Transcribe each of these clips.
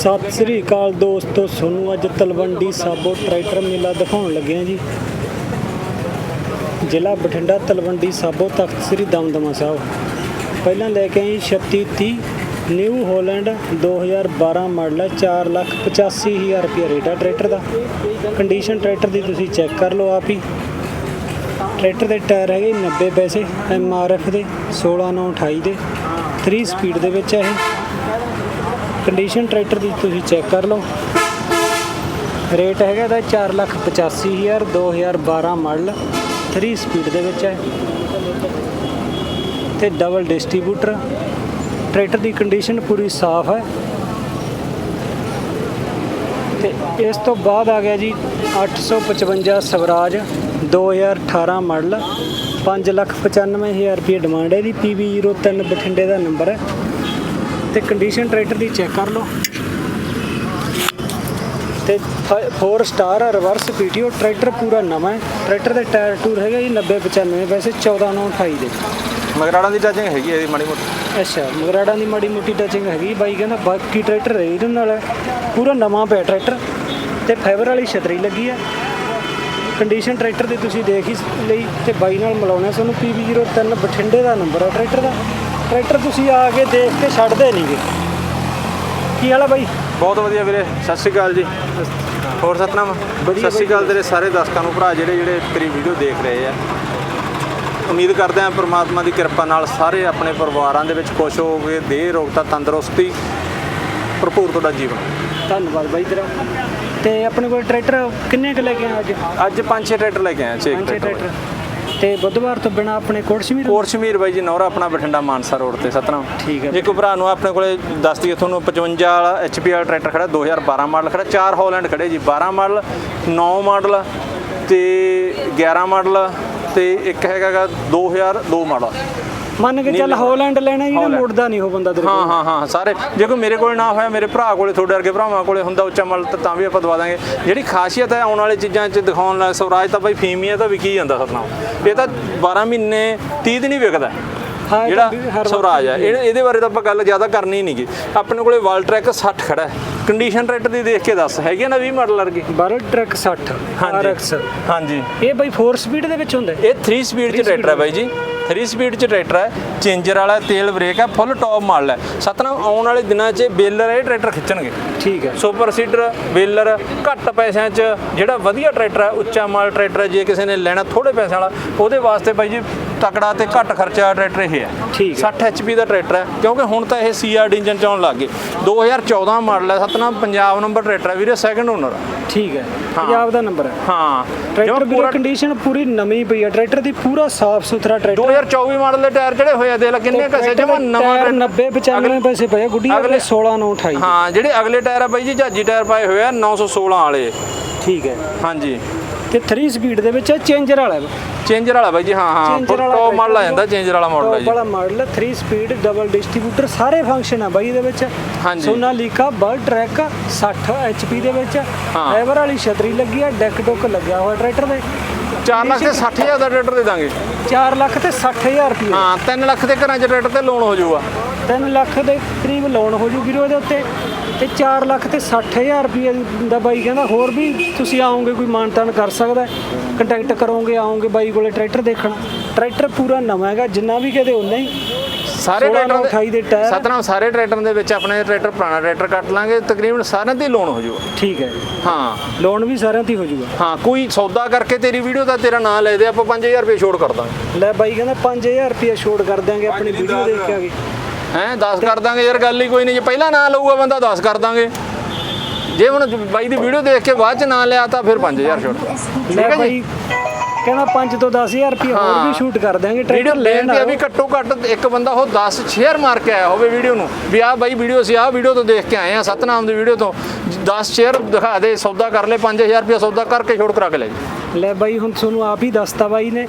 ਸਤਿ ਸ੍ਰੀ ਅਕਾਲ ਦੋਸਤੋ, ਤੁਹਾਨੂੰ ਅੱਜ ਤਲਵੰਡੀ ਸਾਬੋ ਟਰੈਕਟਰ ਮੇਲਾ ਦਿਖਾਉਣ ਲੱਗੇ ਹਾਂ ਜੀ। ਜ਼ਿਲ੍ਹਾ ਬਠਿੰਡਾ ਤਲਵੰਡੀ ਸਾਬੋ ਤਖਤ ਸ੍ਰੀ ਦਮਦਮਾ ਸਾਹਿਬ। ਪਹਿਲਾਂ ਲੈ ਕੇ ਆਏ 3630 ਨਿਊ ਹਾਲੈਂਡ 2012 ਮਾਡਲ ਹੈ 485000 ਰੁਪਏ ਰੇਟ ਆ ਟਰੈਕਟਰ ਦਾ। ਕੰਡੀਸ਼ਨ ਟਰੈਕਟਰ ਦੀ ਤੁਸੀਂ ਚੈੱਕ ਕਰ ਲਓ ਆਪ ਹੀ। ਟਰੈਕਟਰ ਦੇ ਟਾਇਰ ਹੈਗੇ 90 ਪੈਸੇ, ਐਮ ਆਰ ਐਫ ਦੇ 16928 ਦੇ 3 ਸਪੀਡ ਦੇ ਵਿੱਚ ਹੈ ਇਹ। ਕੰਡੀਸ਼ਨ ਟਰੈਕਟਰ ਦੀ ਤੁਸੀਂ ਚੈੱਕ ਕਰ ਲਓ। ਰੇਟ ਹੈਗਾ ਇਹਦਾ 485000 2012 ਮਾਡਲ 3 ਸਪੀਡ ਦੇ ਵਿੱਚ ਹੈ। ਤੇ ਡਬਲ ਡਿਸਟ੍ਰੀਬਿਊਟਰ ਟਰੈਕਟਰ ਦੀ ਕੰਡੀਸ਼ਨ ਪੂਰੀ ਸਾਫ਼ ਹੈ। ਤੇ ਇਸ ਤੋਂ ਬਾਅਦ ਆ ਗਿਆ ਜੀ 855 ਸਵਰਾਜ 2018 ਮਾਡਲ 595000 ਰੁਪਏ ਡਿਮਾਂਡ ਹੈ ਦੀ PB03 ਬਠਿੰਡੇ ਦਾ ਨੰਬਰ ਹੈ। ਤੇ ਕੰਡੀਸ਼ਨ ਟਰੈਕਟਰ ਦੀ ਚੈੱਕ ਕਰ ਲਓ। ਤੇ 4 ਸਟਾਰ ਰਿਵਰਸ ਪੀਟੀਓ ਟਰੈਕਟਰ ਪੂਰਾ ਨਵਾਂ ਹੈ। ਟਰੈਕਟਰ ਦੇ ਟਾਇਰ ਟੂਰ ਹੈਗਾ ਜੀ 90 95 ਵੈਸੇ 14 9 28 ਦੇ। ਮਗਰਾੜਾਂ ਦੀ ਟੱਚਿੰਗ ਹੈਗੀ ਇਹਦੀ ਮਾੜੀ ਮੋਟੀ। ਅੱਛਾ ਮਗਰਾੜਾਂ ਦੀ ਮਾੜੀ ਮੋਟੀ ਟੱਚਿੰਗ ਹੈਗੀ ਬਾਈ ਕਹਿੰਦਾ ਬਾਕੀ ਟਰੈਕਟਰ ਇਹਦੇ ਨਾਲ। ਹੈ। ਪੂਰਾ ਨਵਾਂ ਪਿਆ ਟਰੈਕਟਰ ਤੇ ਫਾਈਬਰ ਵਾਲੀ ਛਤਰੀ ਲੱਗੀ ਹੈ ਕੰਡੀਸ਼ਨ ਟਰੈਕਟਰ ਦੀ ਤੁਸੀਂ ਦੇਖ ਹੀ ਲਈ ਤੇ ਬਾਈ ਨਾਲ ਮਿਲਾਉਣਾ। ਤੁਹਾਨੂੰ PB03 ਬਠਿੰਡੇ ਦਾ ਨੰਬਰ ਹੈ ਟਰੈਕਟਰ ਦਾ। ਟਰੈਕਟਰ ਤੁਸੀਂ ਆ ਕੇ ਦੇਖ ਕੇ ਛੱਡਦੇ ਨਹੀਂਗੇ। ਕੀ ਹਾਲ ਹੈ ਬਾਈ? ਬਹੁਤ ਵਧੀਆ ਵੀਰੇ ਸਤਿ ਸ਼੍ਰੀ ਅਕਾਲ ਜੀ। ਹੋਰ ਸਤਨਾਮ? ਸਤਿ ਸ਼੍ਰੀ ਅਕਾਲ ਤੇਰੇ ਸਾਰੇ ਦਰਸ਼ਕਾਂ ਨੂੰ ਭਰਾ ਜਿਹੜੇ ਜਿਹੜੇ ਤੇਰੀ ਵੀਡੀਓ ਦੇਖ ਰਹੇ ਆ। ਉਮੀਦ ਕਰਦੇ ਹਾਂ ਪ੍ਰਮਾਤਮਾ ਦੀ ਕਿਰਪਾ ਨਾਲ ਸਾਰੇ ਆਪਣੇ ਪਰਿਵਾਰਾਂ ਦੇ ਵਿੱਚ ਖੁਸ਼ ਹੋਵੋਗੇ ਦੇਹ ਰੋਗਤਾ ਤੰਦਰੁਸਤੀ ਭਰਪੂਰ ਤੁਹਾਡਾ ਜੀਵਨ। ਧੰਨਵਾਦ ਬਾਈ ਤੇਰਾ। ਤੇ ਆਪਣੇ ਕੋਲ ਟਰੈਕਟਰ ਕਿੰਨੇ ਕੁ ਲੈ ਕੇ ਆਏ ਅੱਜ? ਅੱਜ ਪੰਜ ਛੇ ਟਰੈਕਟਰ ਲੈ ਕੇ ਆਏ ਛੇ ਪੰਜ ਛੇ ਟਰੈਕਟਰ ਟਰੈਕਟਰ। ਤੇ ਬੁੱਧਵਾਰ ਤੋਂ ਬਿਨਾ ਆਪਣੇ ਕੋਟਸ਼ਮੀਰ ਕੋਰਸ਼ਮੀਰ ਬਾਈ ਜੀ ਨੌਰਾ ਆਪਣਾ ਬਠਿੰਡਾ ਮਾਨਸਾ ਰੋਡ ਤੇ ਸਤਨਾਮ। ਠੀਕ ਹੈ। ਜੇ ਕੋਈ ਭਰਾ ਨੂੰ ਆਪਣੇ ਕੋਲੇ ਦੱਸ ਦਈਏ ਤੁਹਾਨੂੰ 55 ਵਾਲਾ HP ਵਾਲਾ ਟਰੈਕਟਰ ਖੜਾ 2012 ਮਾਡਲ ਖੜਾ ਚਾਰ ਹਾਲੈਂਡ ਖੜੇ ਜੀ 12 ਮਾਡਲ 9 ਮਾਡਲ ਤੇ 11 ਮਾਡਲ ਤੇ ਇੱਕ ਹੈਗਾਗਾ 2002 ਮਾਡਲ। ਮੰਨ ਕੇ ਚੱਲ ਹਾਲੈਂਡ ਲੈਣਾ ਜੀ ਨਾ ਹਾਲੈਂਡ। ਮੁੜਦਾ ਨਹੀਂ ਉਹ ਬੰਦਾ ਤੇਰੇ ਹਾਂ ਹਾਂ ਹਾਂ ਸਾਰੇ। ਜੇ ਕੋਈ ਮੇਰੇ ਕੋਲ ਨਾ ਹੋਇਆ ਮੇਰੇ ਭਰਾ ਕੋਲੇ ਤੁਹਾਡੇ ਵਰਗੇ ਭਰਾਵਾਂ ਕੋਲੇ ਹੁੰਦਾ ਉੱਚਾ ਮਾਡਲ ਤਾਂ ਵੀ ਆਪਾਂ ਦਵਾ ਦਾਂਗੇ। ਜਿਹੜੀ ਖਾਸੀਅਤ ਹੈ ਆਉਣ ਵਾਲੀ ਚੀਜ਼ਾਂ 'ਚ ਦਿਖਾਉਣ ਲੱਗ ਸਵਰਾਜ ਤਾਂ ਬਾਈ ਫੀਮੀ ਹੈ ਤਾਂ ਵਿਕੀ ਜਾਂਦਾ ਸਤਨਾਮ ਇਹ ਤਾਂ 12 ਮਹੀਨੇ 30 ਦਿਨ ਹੀ ਵਿਕਦਾ ਜਿਹੜਾ ਸਵਰਾਜ ਹੈ। ਇਹਦੇ ਬਾਰੇ ਤਾਂ ਆਪਾਂ ਗੱਲ ਜ਼ਿਆਦਾ ਕਰਨੀ ਨਹੀਂਗੀ ਆਪਣੇ ਕੋਲੇ ਵਾਲ ਟਰੈਕ 60 ਖੜਾ ਹੈ। ਕੰਡੀਸ਼ਨ ਟਰੈਕਟਰ ਦੀ ਦੇਖ ਕੇ ਦੱਸ ਹੈਗੀ ਨਾ 20 ਮਾਡਲ ਵਰਗੀ? ਬਾਰਲ ਟਰੱਕ 60 RX ਹਾਂਜੀ। ਇਹ ਬਾਈ 4 ਸਪੀਡ ਦੇ ਵਿੱਚ ਹੁੰਦਾ? ਇਹ 3 ਸਪੀਡ ਚ ਟਰੈਕਟਰ ਹੈ ਬਾਈ ਜੀ। 3 ਸਪੀਡ ਚ ਟਰੈਕਟਰ ਹੈ ਚੇਂਜਰ ਵਾਲਾ ਤੇਲ ਬ੍ਰੇਕ ਹੈ ਫੁੱਲ ਟੌਪ ਮਾਡਲ ਹੈ। ਸਤਨਾਮ ਆਉਣ ਵਾਲੇ ਦਿਨਾਂ 'ਚ ਬੇਲਰ ਇਹ ਟਰੈਕਟਰ ਖਿੱਚਣਗੇ। ਠੀਕ ਹੈ। ਸੁਪਰ ਸੀਡਰ ਬੇਲਰ ਘੱਟ ਪੈਸਿਆਂ 'ਚ ਜਿਹੜਾ ਵਧੀਆ ਟਰੈਕਟਰ ਹੈ ਉੱਚਾ ਮਾਲ ਟਰੈਕਟਰ ਹੈ ਜੇ ਕਿਸੇ ਨੇ ਲੈਣਾ ਥੋੜੇ ਪੈਸਿਆਂ ਵਾਲਾ ਉਹਦੇ ਵਾਸਤੇ ਬਾਈ ਜੀ ਤਕੜਾ ਤੇ ਘੱਟ ਖਰਚਾ ਟਰੈਕਟਰ ਇਹ ਹੈ। ਠੀਕ ਹੈ। 60 HP ਦਾ ਟਰੈਕਟਰ ਹੈ ਕਿਉਂਕਿ ਹੁਣ ਤਾਂ ਇਹ ਸੀਆਰਡੀ ਇੰਜਨ ਚ ਆਉਣ ਲੱਗ ਗਏ। 2014 ਮਾਡਲ ਹੈ ਸਤਨਾਮ ਪੰਜਾਬ ਨੰਬਰ ਟਰੈਕਟਰ ਹੈ ਵੀਰੇ ਸੈਕੰਡ ਓਨਰ ਠੀਕ ਹੈ। ਪੰਜਾਬ ਦਾ ਨੰਬਰ ਹੈ। ਹਾਂ। ਟਰੈਕਟਰ ਪੂਰਾ ਕੰਡੀਸ਼ਨ ਪੂਰੀ ਨਵੀਂ ਪਈ ਹੈ ਟਰੈਕਟਰ ਦੀ ਪੂਰਾ ਸਾਫ਼ ਸੁਥਰਾ ਟਰੈਕਟਰ 2024 ਮਾਡਲ ਦੇ ਟਾਇਰ ਜਿਹੜੇ ਹੋਏ ਆ ਦੇਖ ਲੈ ਕਿੰਨੇ ਕਸੇ ਜਮਾ ਨਵਾਂ ਟਾਇਰ। ਟਰੈਕਟਰ 90 95 ਪੈਸੇ ਪਏ ਗੁੱਡੀ ਅਗਲੇ ਅਗਲੇ 16 9 28 ਹਾਂ ਜਿਹੜੇ ਅਗਲੇ ਟਾਇਰ ਆ ਬਾਈ ਜੀ ਜਾਜੀ ਟਾਇਰ ਪਾਏ ਹੋਏ ਆ 916 ਵਾਲੇ। ਠੀਕ ਹੈ। ਹਾਂਜੀ। ਤੇ 3 ਸਪੀਡ ਦੇ ਵਿੱਚ ਚੇਂਜਰ ਵਾਲਾ ਹੈ। ਚੇਂਜਰ ਵਾਲਾ ਬਾਈ ਜੀ ਹਾਂ ਹਾਂ ਟੌਪ ਮਾਡਲ ਆ ਜਾਂਦਾ ਚੇਂਜਰ ਵਾਲਾ ਮਾਡਲ ਟੌਪ ਜੀ। ਵਾਲਾ ਮਾਡਲ 3 ਸਪੀਡ ਡਬਲ ਡਿਸਟ੍ਰੀਬਿਊਟਰ ਸਾਰੇ ਫੰਕਸ਼ਨ ਆ ਬਾਈ ਇਹਦੇ ਵਿੱਚ। ਹਾਂਜੀ। ਸੋਨਾਲੀਕਾ ਬਰਡ ਟਰੈਕ 60 HP ਦੇ ਵਿੱਚ। ਹਾਂ। ਫਾਈਬਰ ਵਾਲੀ ਛਤਰੀ ਲੱਗੀ ਆ ਡੈਕ ਡੁੱਕ ਲੱਗਿਆ ਹੋਇਆ ਟਰੈਕਟਰ ਦੇ 4 ਲੱਖ ਤੇ 60000 ਦਾ ਟਰੈਕਟਰ ਦੇ ਦਾਂਗੇ। 4 ਲੱਖ ਤੇ 60000 ਰੁਪਏ। ਹਾਂ 3 ਲੱਖ ਦੇ ਘਰਾਂ 'ਚ ਟਰੈਕਟਰ ਤੇ ਲੋਨ ਹੋ ਜਾਊਗਾ। 3 ਲੱਖ ਦੇ ਕਰੀਬ ਲੋਨ ਹੋ ਜੂ ਵੀਰੋ ਇਹਦੇ ਉੱਤੇ। ਤੇ 4 ਲੱਖ ਤੇ 60000 ਰੁਪਏ ਦਾ ਬਾਈ ਕਹਿੰਦਾ ਹੋਰ ਵੀ ਤੁਸੀਂ ਆਓਗੇ ਕੋਈ ਮਾਨਤਾਨ ਕਰ ਸਕਦਾ ਕੰਟੈਕਟ ਕਰੋਗੇ ਆਓਗੇ ਬਾਈ ਕੋਲੇ ਟਰੈਕਟਰ ਦੇਖਣ। ਟਰੈਕਟਰ ਪੂਰਾ ਨਵਾਂ ਹੈਗਾ ਜਿੰਨਾ ਵੀ ਕਹਦੇ ਉਨਾ ਹੀ। ਸਾਰੇ 16 ਟਰੈਕਟਰ ਅਠਾਈ ਦੇ ਟਾਇਰ। ਸਤਨਾਮ ਸਾਰੇ ਟਰੈਕਟਰਾਂ ਦੇ ਵਿੱਚ ਆਪਣੇ ਟਰੈਕਟਰ ਪੁਰਾਣਾ ਟਰੈਕਟਰ ਕੱਟ ਲਾਂਗੇ ਤਕਰੀਬਨ ਸਾਰਿਆਂ ਤੇ ਲੋਨ ਹੋ ਜਾਊਗਾ ਠੀਕ ਹੈ। ਹਾਂ। ਲੋਨ ਵੀ ਸਾਰਿਆਂ ਤੇ ਹੀ ਜੂਗਾ। ਹਾਂ ਕੋਈ ਸੌਦਾ ਕਰਕੇ ਤੇਰੀ ਵੀਡੀਓ ਦਾ ਤੇਰਾ ਨਾਂ ਲੈ ਦੇ ਆਪਾਂ 5000 ਰੁਪਏ ਛੋੜ ਕਰ ਦਾਂਗੇ। ਲੈ ਬਾਈ ਕਹਿੰਦਾ 5000 ਰੁਪਏ ਛੋੜ ਕਰ ਦਿਆਂਗੇ ਆਪਣੀ ਵੀਡੀਓ ਦੇਖ ਕੇ ਆ ਕੇ ਹੈਂ 10 ਕਰ ਦਾਂਗੇ ਯਾਰ ਗੱਲ ਹੀ ਕੋਈ ਨਹੀਂ ਜੇ ਪਹਿਲਾਂ ਨਾਂ ਲਊਗਾ ਬੰਦਾ 10 ਕਰ ਦਾਂਗੇ। ਜੇ ਹੁਣ ਬਾਈ ਦੀ ਵੀਡੀਓ ਦੇਖ ਕੇ ਬਾਅਦ ਚ ਨਾਂ ਲਿਆ ਤਾਂ ਫਿਰ 5000 ਛੋੜ ਠੀਕ ਹੈ ਜੀ? ਕਹਿੰਦਾ 5 ਤੋਂ 10000 ਰੁਪਏ ਹੋਰ ਵੀ। ਸ਼ੂਟ ਕਰ ਦਿਆਂਗੇ ਵੀਡੀਓ ਟਰੈਕਟਰ ਲੈਣ ਲੈਣ ਦੀ ਵੀ ਘੱਟੋ ਘੱਟ ਇੱਕ ਬੰਦਾ ਉਹ 10 ਸ਼ੇਅਰ ਮਾਰ ਕੇ ਆਇਆ ਹੋਵੇ ਵੀਡੀਓ ਨੂੰ ਵੀ ਆਹ ਬਾਈ ਵੀਡੀਓ ਸੀ ਆਹ ਵੀਡੀਓ ਤੋਂ ਦੇਖ ਕੇ ਆਏ ਆ ਸਤਨਾਮ ਦੀ ਵੀਡੀਓ ਤੋਂ। 10 ਸ਼ੇਅਰ ਦਿਖਾ ਦੇ ਸੌਦਾ ਕਰ ਲੈ 5000 ਰੁਪਏ ਸੌਦਾ ਕਰਕੇ ਛੋੜ ਕਰਾ ਕੇ ਲੈ ਜੀ। ਲੈ ਬਾਈ ਹੁਣ ਤੁਹਾਨੂੰ ਆਪ ਹੀ ਦੱਸਤਾ ਬਾਈ ਨੇ।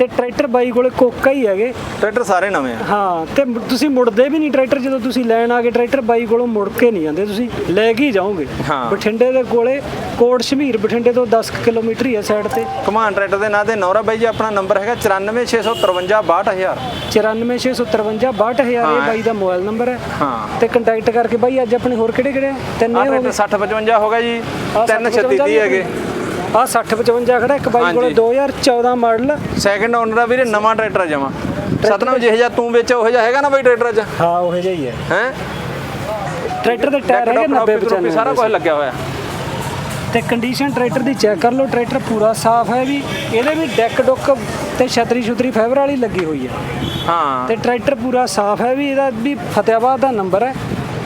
ਤੇ ਟਰੈਕਟਰ ਬਾਈ ਕੋਲੇ ਕੋਕਾ ਹੀ ਹੈਗੇ। ਟਰੈਕਟਰ ਸਾਰੇ ਨਵੇਂ ਆ। ਹਾਂ ਤੇ ਮੁ- ਤੁਸੀਂ ਮੁੜਦੇ ਵੀ ਨਹੀਂ ਟਰੈਕਟਰ ਜਦੋਂ ਤੁਸੀਂ ਲੈਣ ਆ ਗਏ ਟਰੈਕਟਰ ਬਾਈ ਕੋਲੋਂ ਮੁੜ ਕੇ ਨਹੀਂ ਜਾਂਦੇ ਤੁਸੀਂ ਲੈ ਕੇ ਹੀ ਜਾਓਗੇ। ਹਾਂ। ਬਠਿੰਡੇ ਦੇ ਕੋਲੇ ਕੋਟ ਸ਼ਮੀਰ ਬਠਿੰਡੇ ਤੋਂ 10 ਕੁ ਕਿਲੋਮੀਟਰ ਹੀ ਹੈ ਸਾਈਡ ਤੇ। ਕਮਾਨ ਟਰੈਕਟਰ ਦੇ ਨਾਂ ਤੇ ਨੌਰਾ ਬਾਈ ਜੀ ਆਪਣਾ ਨੰਬਰ ਹੈਗਾ 9465562000 94653 ਇਹ ਹਾਂ। ਬਾਈ ਦਾ ਮੋਬਾਈਲ ਨੰਬਰ ਹੈ। ਹਾਂ। ਤੇ ਕੰਟੈਕਟ ਕਰਕੇ ਬਾਈ ਅੱਜ ਆਪਣੇ ਹੋਰ ਕਿਹੜੇ ਕਿਹੜੇ ਆ? ਤਿੰਨ ਇਹ ਹੋ ਟਰੈਕਟਰ ਗਏ 6055 ਹੋ ਗਿਆ ਜੀ ਆਹ 336 60 ਦੀ ਹੈਗੇ। ਆ 6055 ਖੜਾ ਇੱਕ ਬਾਈ ਕੋਲੇ ਹਾਂਜੀ। 2014 ਮਾਡਲ। ਸੈਕਿੰਡ ਓਨਰ ਆ ਵੀਰੇ ਨਵਾਂ ਟਰੈਕਟਰ ਜਮਾ। ਸਤਨਾਮ ਜਿਹੇ ਜਿਹਾ ਤੂੰ ਵਿੱਚ ਉਹ ਜਿਹਾ ਹੈਗਾ ਨਾ ਬਾਈ ਟਰੈਕਟਰ 'ਚ ਹਾਂ ਉਹ ਜਿਹਾ ਹੀ ਹੈ। ਹੈ? ਟਰੈਕਟਰ ਦੇ ਟਾਇਰ ਹੈਗੇ 90 95 ਸਾਰਾ ਕੁਝ ਲੱਗਿਆ ਹੋਇਆ। ਤੇ ਕੰਡੀਸ਼ਨ ਟਰੈਕਟਰ ਦੀ ਚੈੱਕ ਕਰ ਲਓ ਟਰੈਕਟਰ ਪੂਰਾ ਸਾਫ਼ ਹੈ ਵੀ ਇਹਦੇ ਵੀ ਡੈਕ ਡੁੱਕ ਤੇ ਛਤਰੀ ਛੁਤਰੀ ਫਾਈਬਰ ਵਾਲੀ ਲੱਗੀ ਹੋਈ ਹੈ। ਹਾਂ। ਤੇ ਟਰੈਕਟਰ ਪੂਰਾ ਸਾਫ਼ ਹੈ ਵੀ ਇਹਦਾ ਵੀ ਫਤਿਆਬਾਦ ਦਾ ਨੰਬਰ ਹੈ।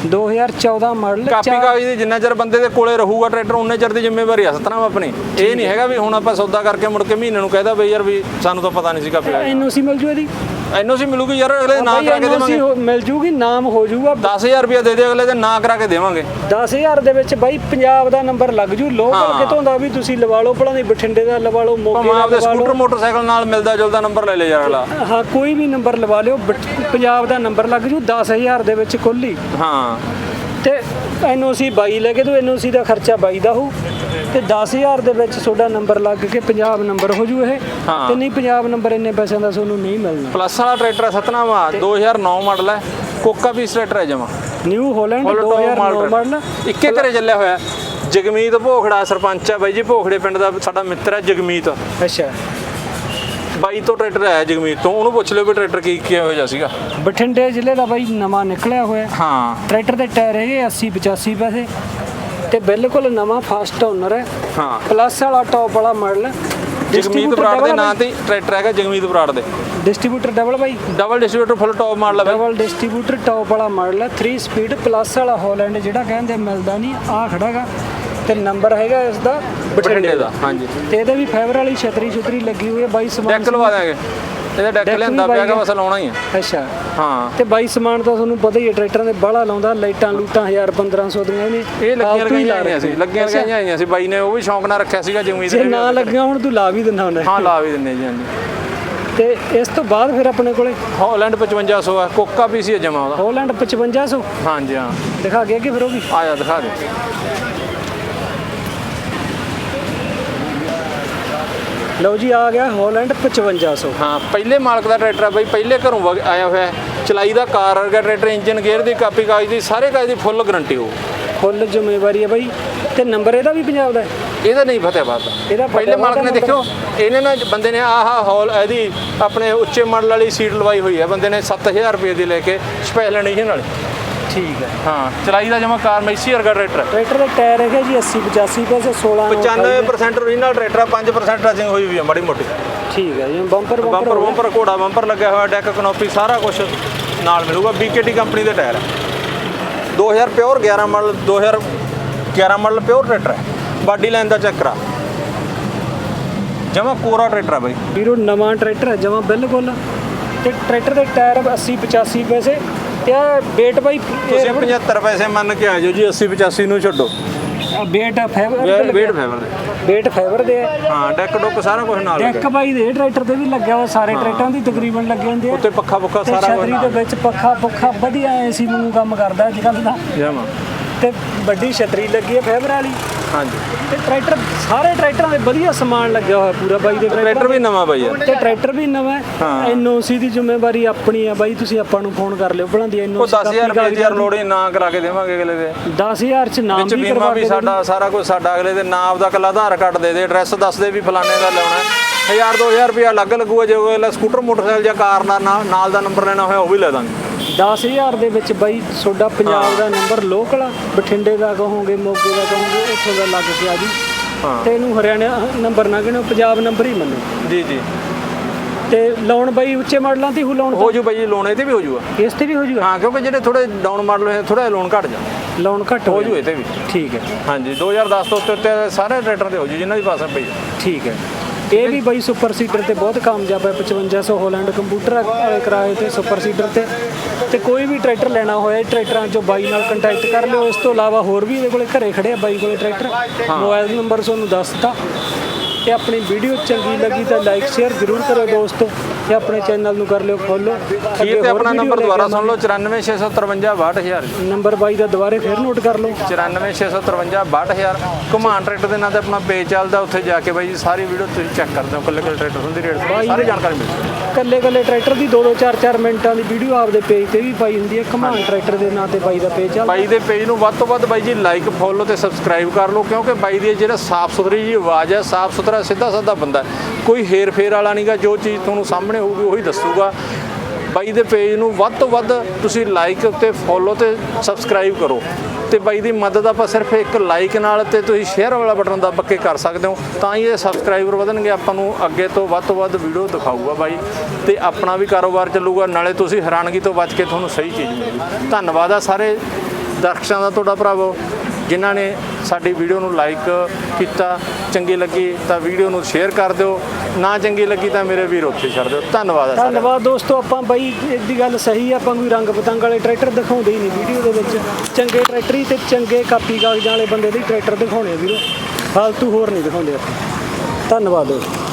2014 ਮਾਡਲ ਕਾਪੀ ਕਾਗਜ਼ ਦੀ ਜਿੰਨਾ ਚਿਰ ਬੰਦੇ ਦੇ ਕੋਲੇ ਰਹੂਗਾ ਟਰੈਕਟਰ ਉਨੇ ਚਿਰ ਦੀ ਜ਼ਿੰਮੇਵਾਰੀ ਆ ਸਤਨਾਮ ਆਪਣੀ। ਇਹ ਨਹੀਂ ਹੈਗਾ ਵੀ ਹੁਣ ਆਪਾਂ ਸੌਦਾ ਕਰਕੇ ਮੁੜ ਕੇ ਮਹੀਨੇ ਨੂੰ ਕਹਿਦਾ ਬਈ ਯਾਰ ਵੀ ਸਾਨੂੰ ਤਾਂ ਪਤਾ ਨਹੀਂ ਸੀ ਕਾਪੀ ਕਾਗਜ਼ ਐਨਓਸੀ ਮਿਲ ਜੂ ਇਹਦੀ। ਐਨਓਸੀ ਮਿਲੂਗੀ ਯਾਰ ਅਗਲੇ ਨਾਂ ਕਰਾ ਕੇ ਦੇਵਾਂਗੇ। ਮਿਲ ਜੂਗੀ ਨਾਮ ਹੋ ਜੂਗਾ। 10000 ਰੁਪਏ ਦੇ ਦੇ ਅਗਲੇ ਦੇ ਨਾਂ ਕਰਾ ਕੇ ਦੇਵਾਂਗੇ। 10000 ਦੇ ਵਿੱਚ ਬਾਈ ਪੰਜਾਬ ਦਾ ਨੰਬਰ ਲੱਗ ਜੂ। ਲੋਕਲ। ਕਿਤੋਂ ਦਾ ਵੀ ਤੁਸੀਂ ਲਵਾ ਲਓ ਭਲਾ ਦੀ ਬਠਿੰਡੇ ਦਾ ਲਵਾ ਲਓ ਮੋਗੇ ਦਾ ਆਪਦੇ ਲਵਾ ਸਕੂਟਰ ਲਓ। ਮੋਟਰਸਾਈਕਲ ਨਾਲ ਮਿਲਦਾ ਜੁਲਦਾ ਨੰਬਰ ਲੈ ਲੈ ਯਾਰ ਅਗਲਾ। ਹਾਂ ਕੋਈ ਵੀ ਨੰਬਰ ਲਵਾ ਲਿਓ ਪੰਜਾਬ ਦਾ ਨੰਬਰ ਲੱਗ ਜੂ 10000 ਦੇ ਵਿੱਚ ਕੁੱਲ ਹਾਂ। ਤੇ ਐਨਓਸੀ 22 ਲੈ ਕੇ ਤੂੰ ਐਨਓਸੀ ਦਾ ਖਰਚਾ 22 ਦਾ ਹੋ ਤੇ 10000 ਦੇ ਵਿੱਚ ਤੁਹਾਡਾ ਨੰਬਰ ਲੱਗ ਕੇ ਪੰਜਾਬ ਨੰਬਰ ਹੋ ਜੂ ਇਹ। ਹਾਂ। ਤੇ ਨਹੀਂ ਪੰਜਾਬ ਨੰਬਰ ਇੰਨੇ ਪੈਸਿਆਂ ਦਾ ਤੁਹਾਨੂੰ ਨਹੀਂ ਮਿਲਣਾ। ਪਲੱਸ ਵਾਲਾ ਟਰੈਕਟਰ ਆ ਸਤਨਾਮ ਆ 2009 ਮਾਡਲ ਹੈ ਕੋਕਾ ਪੀਸ ਟਰੈਕਟਰ ਹੈ ਜਮਾ। New Holland full top 2009 model ਇੱਕੇ ਘਰੇ ਚੱਲਿਆ ਹੋਇਆ। ਜਗਮੀਤ ਭੋਖੜਾ ਸਰਪੰਚ ਆ ਬਾਈ ਜੀ ਭੋਖੜੇ ਪਿੰਡ ਦਾ ਸਾਡਾ ਮਿੱਤਰ ਹੈ ਜਗਮੀਤ। ਅੱਛਾ। ਬਾਈ ਤੋਂ ਟਰੈਕਟਰ ਆਇਆ ਜਗਮੀਤ ਤੋਂ ਉਹਨੂੰ ਪੁੱਛ ਲਿਓ ਵੀ ਟਰੈਕਟਰ ਕੀ ਕਿਹੋ ਜਿਹਾ ਸੀਗਾ। ਬਠਿੰਡੇ ਜ਼ਿਲ੍ਹੇ ਦਾ ਬਾਈ ਨਵਾਂ ਨਿਕਲਿਆ ਹੋਇਆ ਹਾਂ। ਟਰੈਕਟਰ ਦੇ ਟਾਇਰ ਹੈਗੇ 80 85 ਪੈਸੇ। ਤੇ ਬਿਲਕੁਲ ਨਵਾਂ ਫਾਸਟ ਓਨਰ ਹੈ। ਹਾਂ। ਪਲੱਸ ਵਾਲਾ ਟੌਪ ਵਾਲਾ ਮਾਡਲ ਜਗਮੀਤ ਬਰਾੜ ਦੇ ਨਾਂ ਤੇ ਟਰੈਕਟਰ ਹੈਗਾ ਜਗਮੀਤ ਬਰਾੜ ਦੇ। ਡਿਸਟ੍ਰੀਬਿਊਟਰ ਡਬਲ ਬਾਈ। Double distributor full top model ਹੈ ਡਬਲ ਡਿਸਟ੍ਰੀਬਿਊਟਰ ਟੌਪ ਵਾਲਾ ਮਾਡਲ ਹੈ। 3 ਸਪੀਡ ਪਲੱਸ ਵਾਲਾ ਹਾਲੈਂਡ ਜਿਹੜਾ ਕਹਿੰਦੇ ਮਿਲਦਾ ਨਹੀਂ ਆ ਖੜਾਗਾ ਤੇ ਨੰਬਰ ਹੈਗਾ ਇਸ ਦਾ ਬਠਿੰਡੇ ਦਾ। ਹਾਂਜੀ। ਤੇ ਇਹਦੇ ਵੀ ਫਾਈਬਰ ਵਾਲੀ ਛਤਰੀ ਛਤਰੀ ਲੱਗੀ ਹੋਈ ਹੈ ਬਾਈ ਸਮਾਨ ਡੈਕ ਲਵਾ ਦਾਂਗੇ ਇਹਦਾ ਡੈਕ ਵੀ ਪਿਆ ਗਾ ਬਾਈ ਬਸ ਲਾਉਣਾ ਹੀ ਹੈ। ਅੱਛਾ। ਹਾਂ। ਤੇ ਬਾਈ ਸਮਾਨ ਤਾਂ ਤੁਹਾਨੂੰ ਪਤਾ ਹੀ ਹੈ ਟਰੈਕਟਰਾਂ ਦੇ ਬਾਹਲਾ ਲਾਉਂਦਾ ਲਾਈਟਾਂ ਲੂਟਾਂ 1000 1500 ਦੀਆਂ ਇਹਨੇ ਇਹ ਲੱਗੀਆਂ ਲਗਾਈਆਂ ਸੀ ਰੱਖੀਆਂ। ਲੱਗੀਆਂ ਲਗਾਈਆਂ ਆਈਆਂ ਸੀ। ਬਾਈ ਨੇ ਉਹ ਵੀ ਸ਼ੌਂਕ ਨਾਲ ਰੱਖਿਆ ਸੀਗਾ ਜਗਮੀਤ ਜੇ ਨੇ। ਨਾ ਲੱਗੀਆਂ ਹੁਣ ਤੂੰ ਲਾ ਵੀ ਦਿੰਦਾ ਹੁੰਦਾ ਹਾਂ ਲਾ ਵੀ ਦਿੰਨੇ ਜੀ ਹਾਂਜੀ। ਤੇ ਇਸ ਤੋਂ ਬਾਅਦ ਫਿਰ ਆਪਣੇ ਕੋਲੇ? ਹਾਲੈਂਡ 5500 ਆ ਕੋਕਾ ਵੀ ਸੀ ਜਮਾ ਉਹਦਾ। ਹਾਲੈਂਡ 5500 ਹਾਂਜੀ ਹਾਂ। ਦਿਖਾ ਕੇ ਅੱਗੇ ਫਿਰ ਉਹ ਵੀ। ਆ ਜਾ ਦਿਖਾ ਦੇ। ਲਓ ਜੀ ਆ ਗਿਆ ਹਾਲੈਂਡ 5500 ਹਾਂ ਪਹਿਲੇ ਮਾਲਕ ਦਾ ਟਰੈਕਟਰ ਆ ਬਾਈ ਪਹਿਲੇ ਘਰੋਂ ਵਗ- ਆਇਆ ਹੋਇਆ ਹੈ। ਚਲਾਈ ਦਾ ਕਾਰ ਵਰਗਾ ਟਰੈਕਟਰ ਇੰਜਨ ਗੇਅਰ ਦੀ ਕਾਪੀ ਕਾਗਜ਼ ਦੀ ਸਾਰੇ ਕਾਗਜ਼ ਦੀ ਫੁੱਲ ਗਾਰੰਟੀ ਹੋ ਫੁੱਲ ਜ਼ਿੰਮੇਵਾਰੀ ਹੈ ਬਾਈ। ਤੇ ਨੰਬਰ ਇਹਦਾ ਵੀ ਪੰਜਾਬ ਦਾ ਹੈ? ਇਹਦਾ ਨਹੀਂ ਫਤਿਹਬਾਦ ਦਾ ਇਹਦਾ ਪਹਿਲੇ ਮਾਲਕ ਨੇ ਦਾ ਦੇਖਿਓ ਇਹਨੇ ਨਾ ਬੰਦੇ ਨੇ ਆਹ ਹਾਲ ਇਹਦੀ ਆਪਣੇ ਉੱਚੇ ਮਾਡਲ ਵਾਲੀ ਸੀਟ ਲਵਾਈ ਹੋਈ ਹੈ। ਬੰਦੇ ਨੇ 7000 ਰੁਪਏ ਦੀ ਲੈ ਕੇ ਸਪੈਸ਼ਲ ਐਡੀਸ਼ਨ ਵਾਲੀ ਠੀਕ ਹੈ। ਹਾਂ ਚਲਾਈ ਦਾ ਜਮਾ ਕਾਰ ਮੈਸੀ ਵਰਗਾ ਟਰੈਕਟਰ ਹੈ। ਟਰੈਕਟਰ ਦੇ ਟਾਇਰ ਹੈਗੇ ਜੀ 80 85 ਪੈਸੇ 16 ਨੂੰ 95% ਓਰੀਜਨਲ ਟਰੈਕਟਰ ਆ 5% ਟਚਿੰਗ ਹੋਈ ਵੀ ਆ ਮਾੜੀ ਮੋਟੀ। ਠੀਕ ਹੈ ਜੀ ਬੰਪਰ ਬੰਪਰ ਬੰਪਰ ਘੋੜਾ ਬੰਪਰ ਲੱਗਿਆ ਹੋਇਆ ਡੈਕ ਕਨੋਪੀ ਸਾਰਾ ਕੁਝ ਨਾਲ ਮਿਲੂਗਾ। BKT ਕੰਪਨੀ ਦੇ ਟਾਇਰ ਹੈ 2000 pure 11 model 2011 model pure tractor ਹੈ। ਬਾਡੀ ਲਾਈਨ ਦਾ ਚੈੱਕ ਕਰਾ। ਜਮਾ ਕੋਰਾ ਟਰੈਕਟਰ ਆ ਬਾਈ। ਵੀਰੋ ਨਵਾਂ ਟਰੈਕਟਰ ਹੈ ਜਮਾ ਬਿਲਕੁਲ। ਤੇ ਟਰੈਕਟਰ ਦੇ ਟਾਇਰ 80 85 ਪੈਸੇ ਤੇ ਆ weight ਬਾਈ ਤੁਸੀਂ 75 ਪੈਸੇ ਮੰਨ ਕੇ ਆ ਜਾਓ ਜੀ 80 85 ਨੂੰ ਛੱਡੋ। weight ਫਾਈਬਰ ਵੇਟ ਫੇਵਰ ਦੇ। weight ਫਾਈਬਰ ਦੇ ਹੈ ਹਾਂ ਡੈਕ ਡੁੱਕ ਸਾਰਾ ਕੁਝ ਨਾਲ ਡੈਕ ਬਾਈ ਦੇ ਟਰੈਕਟਰ ਤੇ ਵੀ ਲੱਗਿਆ ਹੋਇਆ ਸਾਰੇ ਟਰੈਕਟਰਾਂ ਦੀ ਤਕਰੀਬਨ ਲੱਗੇ ਹੁੰਦੇ ਆ। ਉੱਤੇ ਪੱਖਾ ਪੁੱਖਾ ਤੇ ਸਾਰਾ ਕੁਝ ਛਤਰੀ ਦੇ ਵਿੱਚ ਪੱਖਾ ਪੁੱਖਾ ਵਧੀਆ ਏਸੀ ਵਾਂਗੂ ਕੰਮ ਕਰਦਾ ਅੱਜ ਕੱਲ੍ਹ ਦਾ। ਜਮਾ। ਤੇ ਵੱਡੀ ਛਤਰੀ ਲੱਗੀ ਹੈ ਫਾਈਬਰ ਵਾਲੀ। ਹਾਂਜੀ। ਤੇ ਟਰੈਕਟਰ ਸਾਰੇ ਟਰੈਕਟਰਾਂ ਦੇ ਵਧੀਆ ਸਮਾਨ ਲੱਗਿਆ ਹੋਇਆ ਪੂਰਾ ਬਾਈ ਦੇ ਟਰੈਕਟਰ ਵੀ ਨਵਾਂ ਬਾਈ ਯਾਰ ਤੇ ਟਰੈਕਟਰ ਵੀ ਨਵਾਂ ਹੈ। ਐਨਓਸੀ ਦੀ ਜ਼ਿੰਮੇਵਾਰੀ ਆਪਣੀ ਆ ਬਾਈ ਤੁਸੀਂ ਆਪਾਂ ਨੂੰ ਫੋਨ ਕਰ ਲਿਓ। ਭਲਾਂ ਦੀ ਉਹ ਐਨਓਸੀ 10000 ਰੁਪਏ ਦੀ ਯਾਰ ਲੋੜ ਹੀ ਨਾ ਕਰਾ ਕੇ ਦੇਵਾਂਗੇ ਅਗਲੇ ਦੇ। 10000 ਚ ਨਾਮ ਵੀ ਕਰਵਾ ਵੀ ਸਾਡਾ ਸਾਰਾ ਕੁਝ ਸਾਡਾ ਅਗਲੇ ਦੇ ਨਾਮ ਦਾ ਕੱਲਾ ਆਧਾਰ ਕਾਰਡ ਦੇ ਦੇ ਐਡਰੈਸ ਦੱਸ ਦੇ ਵੀ ਫਲਾਣੇ ਦਾ ਲਾਉਣਾ ਹੈ। 1000 2000 ਰੁਪਏ ਅਲੱਗ ਲੱਗੂਗਾ ਜੇ ਅਗਲਾ ਸਕੂਟਰ ਮੋਟਰਸਾਈਕਲ ਜਾਂ ਕਾਰ ਦਾ ਨਾਲ ਦਾ ਨੰਬਰ ਲੈਣਾ ਹੋਇਆ ਉਹ ਵੀ ਲੈ ਦਾਂਗੇ। 10000 ਦੇ ਵਿੱਚ ਬਾਈ ਤੁਹਾਡਾ ਪੰਜਾਬ ਦਾ ਨੰਬਰ ਲੋਕਲ ਆ ਬਠਿੰਡੇ ਦਾ ਕਹੋਗੇ ਮੋਗੇ ਦਾ ਕਹੋਗੇ ਉੱਥੋਂ ਦਾ ਲੱਗ ਕੇ ਆ ਜੀ। ਹਾਂ। ਤੇ ਇਹਨੂੰ ਹਰਿਆਣਾ ਨੰਬਰ ਨਾ ਗਿਣੋ ਪੰਜਾਬ ਨੰਬਰ ਹੀ ਮੰਨੋ। ਜੀ ਜੀ। ਤੇ ਲੋਨ ਬਾਈ ਉੱਚੇ ਮਾਡਲਾਂ ਤੇ ਹੀ ਲੋਨ ਹੋ ਜੂ ਬਾਈ ਲੋਨ ਇਹ ਤੇ ਵੀ ਹੋ ਜੂਗਾ। ਇਸ ਤੇ ਵੀ ਹੋ ਜੂਗਾ? ਹਾਂ ਕਿਉਂਕਿ ਜਿਹੜੇ ਥੋੜੇ ਡਾਊਨ ਮਾਡਲ ਹੋਏ ਥੋੜਾ ਲੋਨ ਘਟ ਜਾ ਲੋਨ ਘੱਟ ਹੋ ਜੂ ਇਹ ਤੇ ਵੀ। ਠੀਕ ਹੈ। ਹਾਂਜੀ 2010 ਤੋਂ ਉੱਤੇ ਉੱਤੇ ਸਾਰੇ ਟਰੈਕਟਰ ਤੇ ਹੋ ਜੂ ਜਿਨ੍ਹਾਂ ਦੀ ਪਾਸ ਪਈ ਠੀਕ ਹੈ। ਇਹ ਵੀ ਬਾਈ ਸੁਪਰ ਸੀਡਰ ਤੇ ਬਹੁਤ ਕਾਮਯਾਬ ਹੈ 5500 ਹੋਲੈਂਡ ਕੰਪਿਊਟਰ ਕਿਰਾਏ ਤੇ ਸੁਪਰ ਸੀਡਰ ਤੇ। ਤੇ ਕੋਈ ਵੀ ਟਰੈਕਟਰ ਲੈਣਾ ਹੋਇਆ ਟਰੈਕਟਰਾਂ ਚੋਂ ਬਾਈ ਨਾਲ ਕੰਟੈਕਟ ਕਰ ਲਿਓ। ਇਸ ਤੋਂ ਇਲਾਵਾ ਹੋਰ ਵੀ ਇਹਦੇ ਕੋਲੇ ਘਰੇ ਖੜੇ ਆ ਬਾਈ ਕੋਲੇ ਟਰੈਕਟਰ। ਮੋਬਾਈਲ ਨੰਬਰ ਤੁਹਾਨੂੰ ਦੱਸ ਦਿੱਤਾ। ਤੇ ਆਪਣੀ ਵੀਡੀਓ ਚੰਗੀ ਲੱਗੀ ਤਾਂ ਲਾਈਕ ਸ਼ੇਅਰ ਜ਼ਰੂਰ ਕਰੋ ਦੋਸਤੋ। ਤੇ ਆਪਣੇ ਚੈਨਲ ਨੂੰ ਕਰ ਲਿਓ ਫੋਲੋ ਕੀ ਤੇ ਆਪਣਾ ਨੰਬਰ ਦੁਬਾਰਾ ਸੁਣ ਲਓ 94653 62000 ਨੰਬਰ ਬਾਈ ਦਾ ਦੁਬਾਰੇ ਫਿਰ ਨੋਟ ਕਰ ਲਓ। 94653 62000 ਘੁਮਾਨ ਟਰੈਕਟਰ ਦੇ ਨਾਂ ਤੇ ਆਪਣਾ ਪੇਜ ਚੱਲਦਾ ਉੱਥੇ ਜਾ ਕੇ ਬਾਈ ਜੀ ਸਾਰੀ ਵੀਡੀਓ ਤੁਸੀਂ ਚੈੱਕ ਕਰਦੇ ਹੋ ਕੱਲੇ ਕੱਲੇ ਟਰੈਕਟਰ ਹੁੰਦੀ ਰੇਟ। ਸਾਰੀ ਜਾਣਕਾਰੀ ਮਿਲਦੀ ਹੈ ਕੱਲੇ ਕੱਲੇ ਟਰੈਕਟਰ ਦੀ 2-2 4-4 ਮਿੰਟਾਂ ਦੀ ਵੀਡੀਓ ਆਪਦੇ ਪੇਜ ਤੇ ਵੀ ਪਾਈ ਹੁੰਦੀ ਹੈ। ਕਮਾਨ ਟਰੈਕਟਰ ਦੇ ਨਾਂ ਤੇ ਬਾਈ ਦਾ ਪੇਜ ਚੱਲ ਬਾਈ ਦੇ ਪੇਜ ਨੂੰ ਵੱਧ ਤੋਂ ਵੱਧ ਬਾਈ ਜੀ ਲਾਈਕ ਫੋਲੋ ਤੇ ਸਬਸਕ੍ਰਾਈਬ ਕਰ ਲਓ ਕਿਉਂਕਿ ਬਾਈ ਦੀ ਜਿਹੜਾ ਸਾਫ਼ ਸੁਥਰੀ ਜੀ ਆਵਾਜ਼ ਹੈ ਸਾਫ਼ ਸੁਥਰਾ ਸਿੱਧਾ ਸਾਦਾ ਬੰਦਾ। ਕੋਈ ਹੇਰ ਫੇਰ ਵਾਲਾ ਨਹੀਂਗਾ ਜੋ ਚੀਜ਼ ਤੁਹਾਨੂੰ ਸਾਹਮਣੇ ਹੋਊਗੀ ਉਹੀ ਦੱਸੂਗਾ। ਬਾਈ ਦੇ ਪੇਜ ਨੂੰ ਵੱਧ ਤੋਂ ਵੱਧ ਤੁਸੀਂ ਲਾਈਕ ਤੇ ਫੋਲੋ ਤੇ ਸਬਸਕ੍ਰਾਈਬ ਕਰੋ। ਤੇ ਬਾਈ ਦੀ ਮਦਦ ਆਪਾਂ ਸਿਰਫ ਇੱਕ ਲਾਈਕ ਨਾਲ ਤੇ ਤੁਸੀਂ ਸ਼ੇਅਰ ਵਾਲਾ ਬਟਨ ਦੱਬ ਕੇ ਕਰ ਸਕਦੇ ਹੋ। ਤਾਂ ਹੀ ਇਹ ਸਬਸਕ੍ਰਾਈਬਰ ਵਧਣਗੇ। ਆਪਾਂ ਨੂੰ ਅੱਗੇ ਤੋਂ ਵੱਧ ਤੋਂ ਵੱਧ ਵੀਡੀਓ ਦਿਖਾਊਗਾ ਬਾਈ। ਤੇ ਆਪਣਾ ਵੀ ਕਾਰੋਬਾਰ ਚੱਲੂਗਾ। ਨਾਲੇ ਤੁਸੀਂ ਹੈਰਾਨਗੀ ਤੋਂ ਬਚ ਕੇ ਤੁਹਾਨੂੰ ਸਹੀ ਚੀਜ਼ ਮਿਲੇਗੀ। ਧੰਨਵਾਦ ਆ ਸਾਰੇ ਦਰਸ਼ਕਾਂ ਦਾ ਤੁਹਾਡਾ ਭਰਾਵੋ। ਜਿਨ੍ਹਾਂ ਨੇ ਸਾਡੀ ਵੀਡੀਓ ਨੂੰ ਲਾਈਕ ਕੀਤਾ, ਚੰਗੀ ਲੱਗੀ ਤਾਂ ਵੀਡੀਓ ਨੂੰ ਸ਼ੇਅਰ ਕਰ ਦਿਓ, ਨਾ ਚੰਗੀ ਲੱਗੀ ਤਾਂ ਮੇਰੇ ਵੀਰ ਉੱਥੇ ਛੱਡ ਦਿਓ। ਧੰਨਵਾਦ ਧੰਨਵਾਦ ਦੋਸਤੋ, ਆਪਾਂ ਬਈ ਦੀ ਗੱਲ ਸਹੀ ਆ, ਆਪਾਂ ਕੋਈ ਰੰਗ ਪਤੰਗ ਵਾਲੇ ਟਰੈਕਟਰ ਦਿਖਾਉਂਦੇ ਹੀ ਨਹੀਂ ਵੀਡੀਓ ਦੇ ਵਿੱਚ। ਚੰਗੇ ਟਰੈਕਟਰ ਹੀ ਤੇ ਚੰਗੇ ਕਾਪੀ ਕਾਗਜ਼ਾਂ ਵਾਲੇ ਬੰਦੇ ਦੇ ਟਰੈਕਟਰ ਦਿਖਾਉਣੇ ਆ ਵੀਰੋ। ਫालतू ਹੋਰ ਨਹੀਂ ਦਿਖਾਉਂਦੇ ਆਪਾਂ। ਧੰਨਵਾਦ ਦੋਸਤੋ।